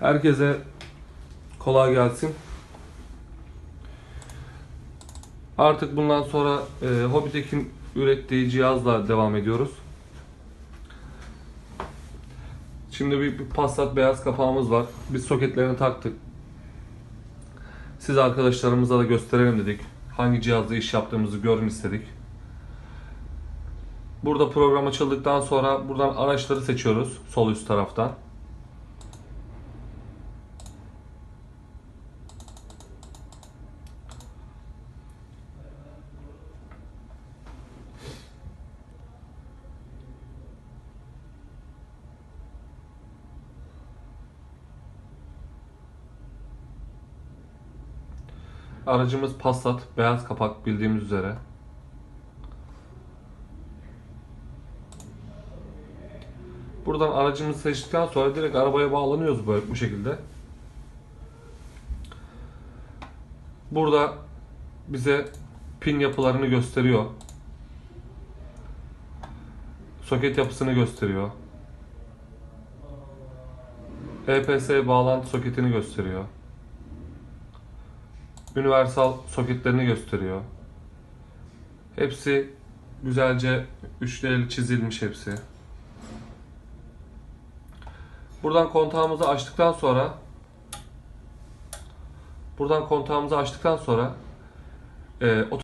Herkese kolay gelsin. Artık bundan sonra e, Hobitek'in ürettiği cihazla devam ediyoruz. Şimdi bir, bir Passat beyaz kapağımız var. Biz soketlerini taktık. Siz arkadaşlarımıza da gösterelim dedik. Hangi cihazda iş yaptığımızı görün istedik. Burada program açıldıktan sonra buradan araçları seçiyoruz sol üst taraftan. Aracımız Passat, beyaz kapak bildiğimiz üzere. Buradan aracımızı seçtikten sonra direkt arabaya bağlanıyoruz böyle bu şekilde. Burada bize pin yapılarını gösteriyor. Soket yapısını gösteriyor. EPS bağlantı soketini gösteriyor. Universal soketlerini gösteriyor. Hepsi güzelce üçlü çizilmiş hepsi. Buradan kontağımızı açtıktan sonra buradan kontağımızı açtıktan sonra e,